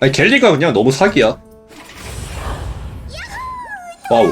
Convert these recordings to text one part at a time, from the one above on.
아니 갤리가 그냥 너무 사기야. 와우.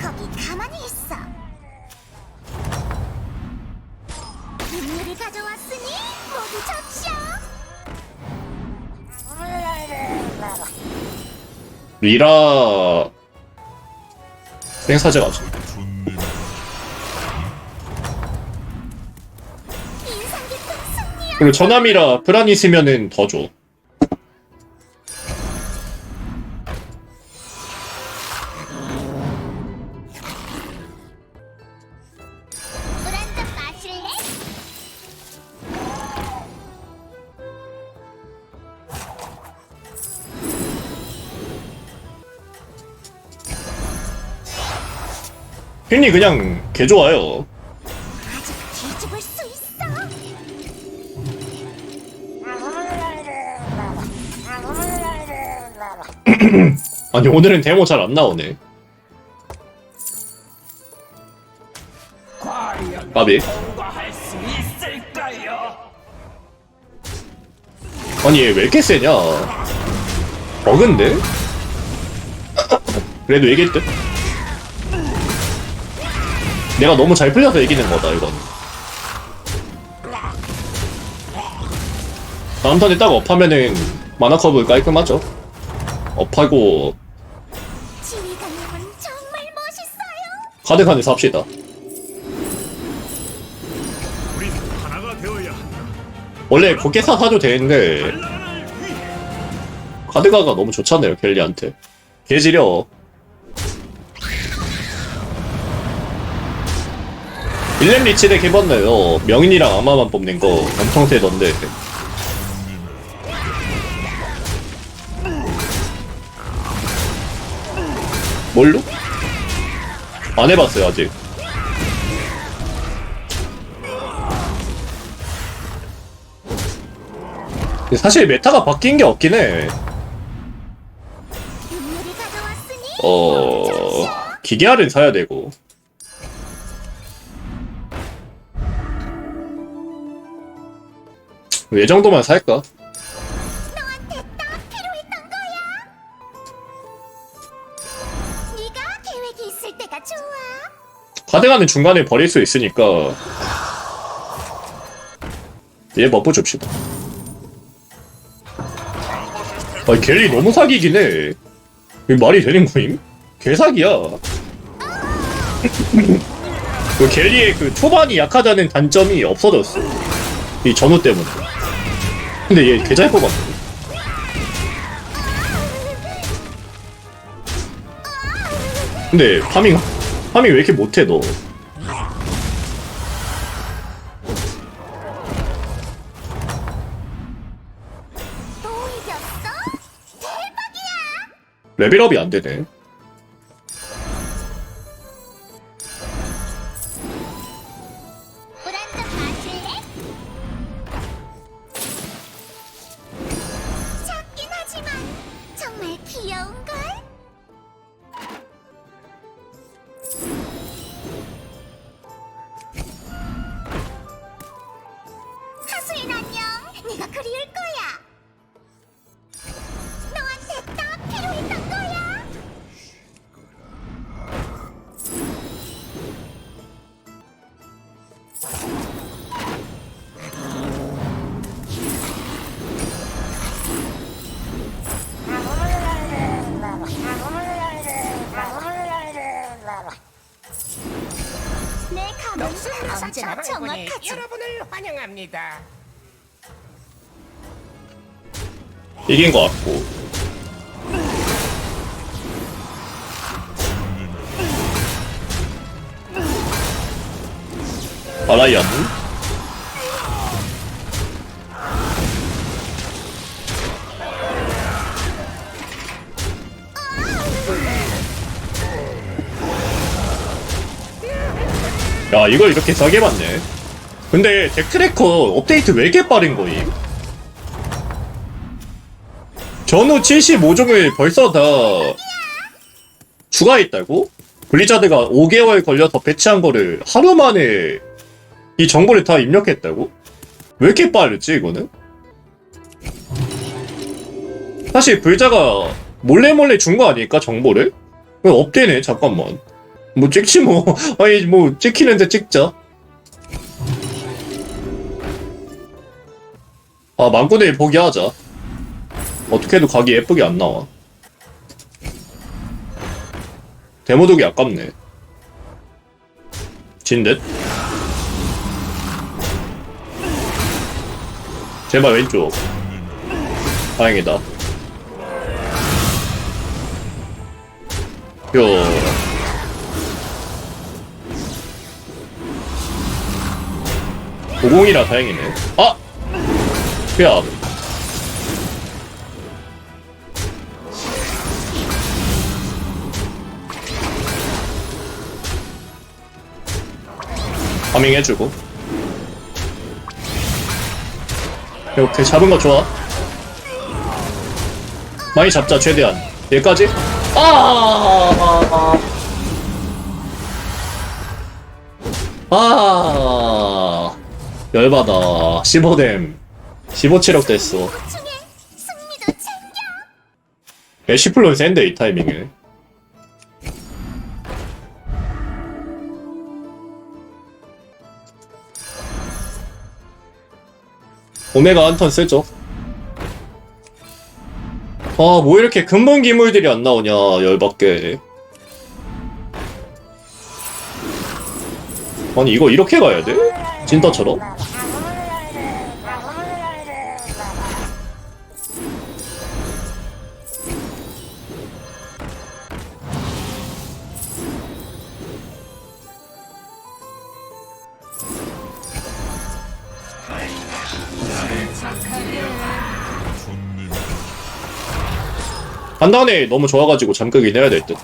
거기 가만히 있어. 인물을 가져왔으니 모두 접시오. 리라 땡사제 가죠. 그리고 전함이라 브란이 쓰면은 더 줘. 핀이 그냥 개 좋아요. 아니 오늘은 데모 잘 안 나오네. 있을까요? 아니 얘 왜 이렇게 세냐? 버그인데? 그래도 이길 듯? 내가 너무 잘 풀려서 이기는 거다 이건 다음 턴에 딱 업하면은 마나컵을 깔끔하죠 업하고 지휘관님은 정말 멋있어요. 되어야 한다. 원래 고개사 사도 되는데 카드가가 너무 좋잖아요 켈리한테 개지려 일렘 리치덱 해봤나요? 명인이랑 아마만 뽑는 거 엄청 세던데 뭘로? 안 해봤어요 아직 사실 메타가 바뀐 게 없긴 해 어... 기계알은 사야 되고 이 정도만 살까? 카드가는 중간에 버릴 수 있으니까. 얘 버프 줍시다. 아 갤리 너무 사기긴 해. 이게 말이 되는 거임? 개사기야. 그 갤리의 그 초반이 약하다는 단점이 없어졌어. 이 전후 때문에. 근데 얘 개잘 뽑았네. 근데 파밍 파밍 왜 이렇게 못해 너. 레벨업이 안 되네 환영합니다. 이긴 것 같고. 아라이안? 야 이걸 이렇게 싸게 받네 근데 덱트래커 업데이트 왜 이렇게 빠른 거임? 전후 75종을 벌써 다 추가했다고? 블리자드가 5개월 걸려서 배치한 거를 하루 만에 이 정보를 다 입력했다고? 왜 이렇게 빠르지 이거는? 사실 불자가 몰래 몰래 준거 아닐까 정보를? 왜 없대네 잠깐만. 뭐 찍지 뭐. 아니 뭐 찍히는데 찍자. 아 망군의 일 포기하자. 어떻게 해도 각이 예쁘게 안 나와. 데모독이 아깝네. 진듯. 제발 왼쪽. 다행이다. 요. 고공이라 다행이네. 아! 야. 파밍 해주고. 이렇게 잡은 거 좋아. 많이 잡자 최대한. 여기까지. 아. 아. 열받아. 15댐. 15체력 됐어. 애쉬플론 센데 이 타이밍에. 오메가 한 턴 쓰죠. 아, 뭐 이렇게 근본 기물들이 안 나오냐, 열받게. 아니, 이거 이렇게 가야 돼? 진터처럼? 한 단에 너무 좋아가지고 잠그긴 해야 될 듯.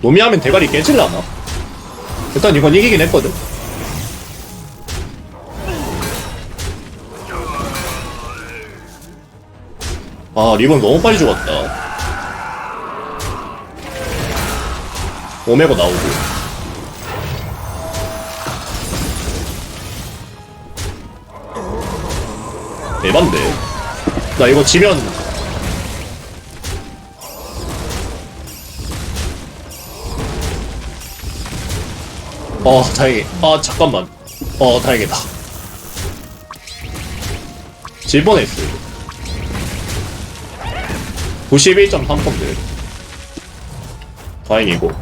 노미하면 대가리 깨질라나? 일단 이건 이기긴 했거든. 아, 리본 너무 빨리 죽었다. 오메고 나오고. 대반데. 나 이거 지면 어 다행히 아 잠깐만. 어 다행이다. 질 뻔했어 91.3펀드. 다행이고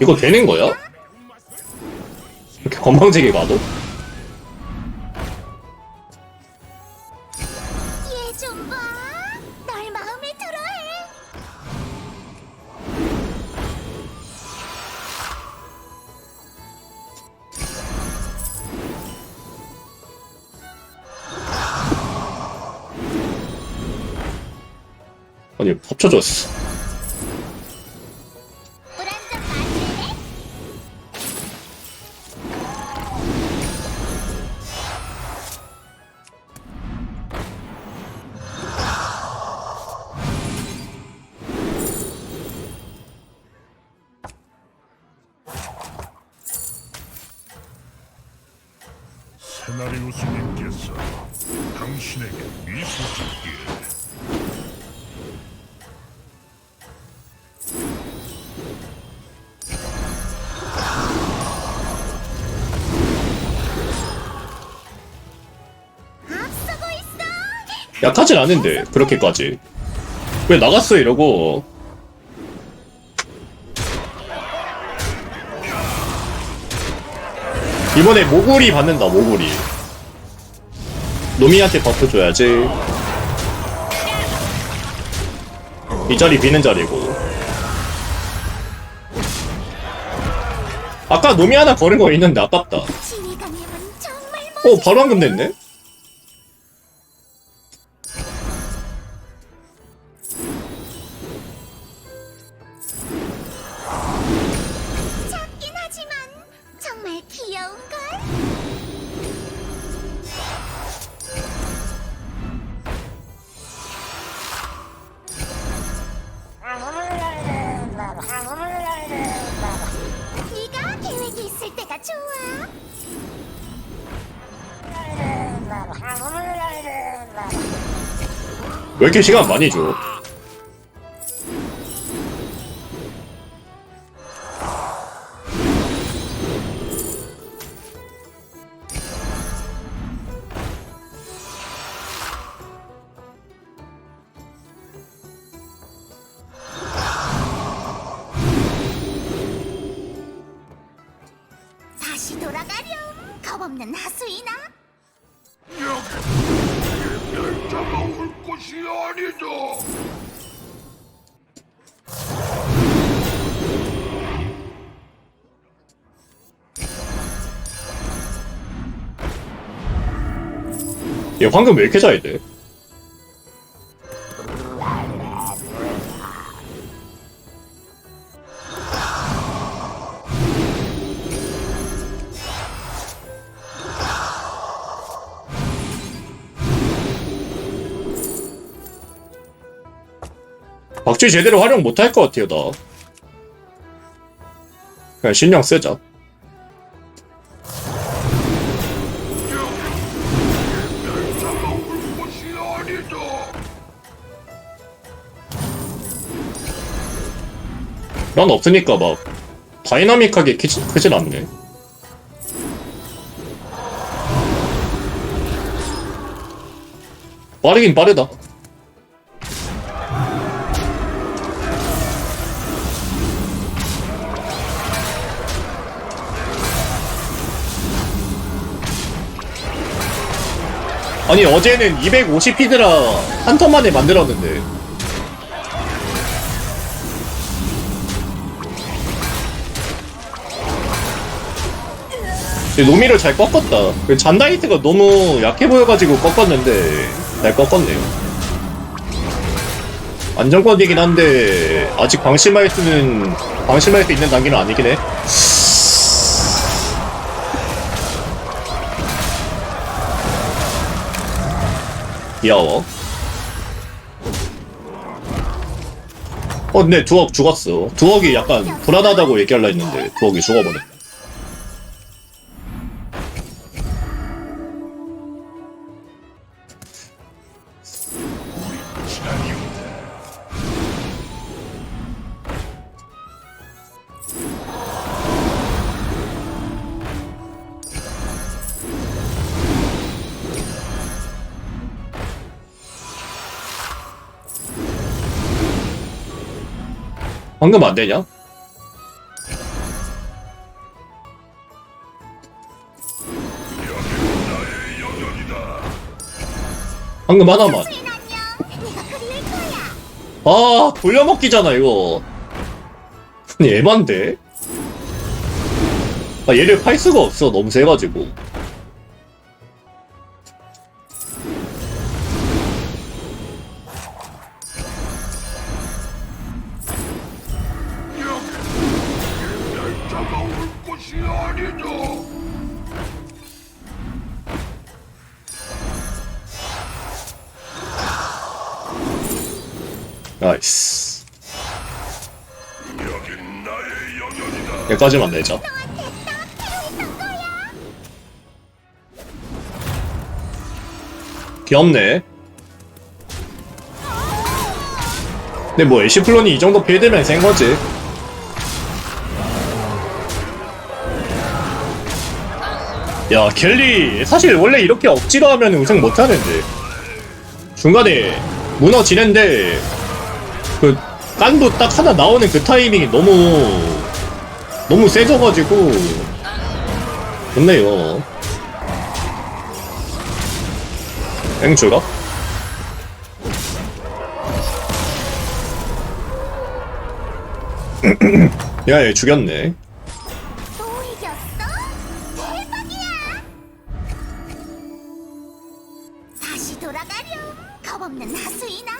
이거 되는 거야? 이렇게 건방지게 가도? 얘 좀 봐. 널 마음에 들어해. 아니 합쳐졌어 세나리우스님께서 당신에게 미소 짓기에. 약하진 않은데 그렇게까지. 왜 나갔어 이러고? 이번에 모구리 받는다 모구리 노미한테 버프 줘야지. 이 자리 비는 자리고. 아까 노미 하나 거는 거 있는데 아깝다. 정말 어 바로 한금 됐네 12시간 많이 줘. 얘 황금 왜 이렇게 잘 돼? 박쥐 제대로 활용 못할 것 같아요, 나. 그냥 신령 쓰자. 난 없으니까 막 다이나믹하게 크지, 크진 않네. 빠르긴 빠르다. 아니 어제는 250피드라 한 턴 만에 만들었는데 노미를 잘 꺾었다. 그 잔다이트가 너무 약해 보여가지고 꺾었는데 잘 꺾었네요. 안정권이긴 한데 아직 방심할 수는 방심할 수 있는 단계는 아니긴 해. 귀여워. 어, 근데 두억 죽었어. 두억이 약간 불안하다고 얘기하려 했는데 두억이 죽어버렸네. 방금 안 되냐? 방금 하나만. 아, 돌려먹기잖아, 이거. 아니, 에반데? 아, 얘를 팔 수가 없어. 너무 세가지고. 곳이 아니다. 나이스. 여긴 나의 영역이다. 여기까지만 내자. 귀엽네. 근데 뭐, 애쉬플론이 이 정도 빌드면 센 거지. 야, 켈리. 사실 원래 이렇게 억지로 하면 우승 못 하는데. 중간에 무너지는데, 그, 깐도 딱 하나 나오는 그 타이밍이 너무, 너무 세져가지고, 좋네요. 앵주가? 야, 얘 죽였네. 없는 하수이나.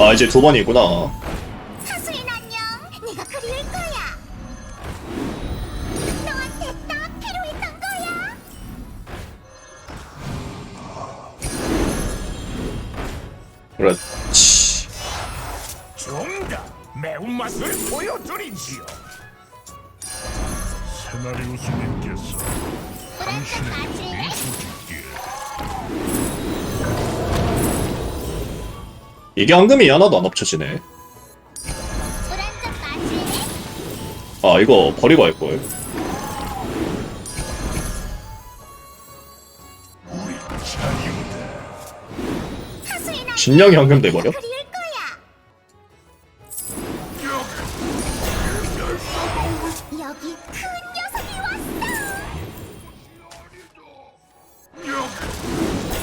아, 이제 두 번이구나. 하수인 안녕. 네가 그리울 거야. 너한테 딱 필요했던 거야. 그렇지. 정답 매운맛을 보여드리지요. 세나리오스님께서 미소 이게 황금이 하나도 안 합쳐지네. 물한잔 마실래? 아 이거 버리고 할걸. 하수인 안녕. 진영이 황금 돼버려?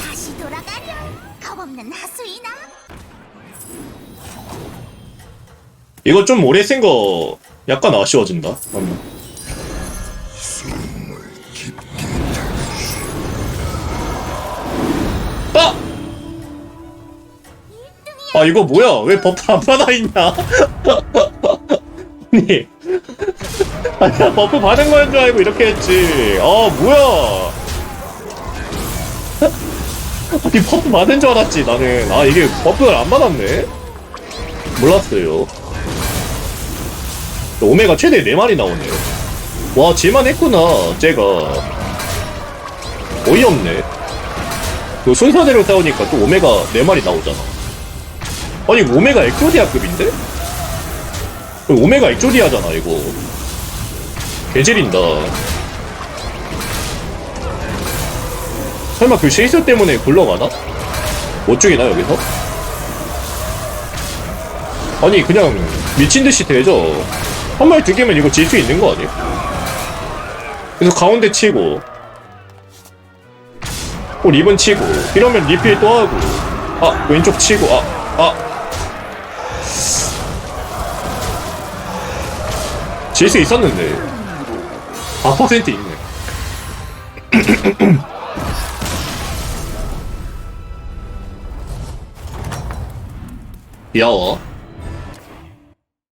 다시 돌아가렴. 겁없는 하수인아. 이거 좀 오래 쓴 거 약간 아쉬워진다. 맞나? 아! 아 이거 뭐야? 왜 버프 안 받아 있냐? 아니 아니야 버프 받은 거인 줄 알고 이렇게 했지. 아 뭐야? 아니 버프 받은 줄 알았지 나는. 아 이게 버프를 안 받았네. 몰랐어요. 오메가 최대 4마리 나오네. 와, 질만 했구나, 쟤가. 어이없네. 그 순서대로 싸우니까 또 오메가 4마리 나오잖아. 아니, 오메가 엑조디아급인데? 오메가 엑조디아잖아, 이거. 개질인다. 설마 그 실수 때문에 굴러가나? 못 죽이나, 여기서? 아니 그냥 미친듯이 되죠 한 마리 두 개면 이거 질 수 있는 거 아니야? 그래서 가운데 치고 또 리본 치고 이러면 리필 또 하고 아 왼쪽 치고 아 아 질 수 있었는데 4% 있네 귀여워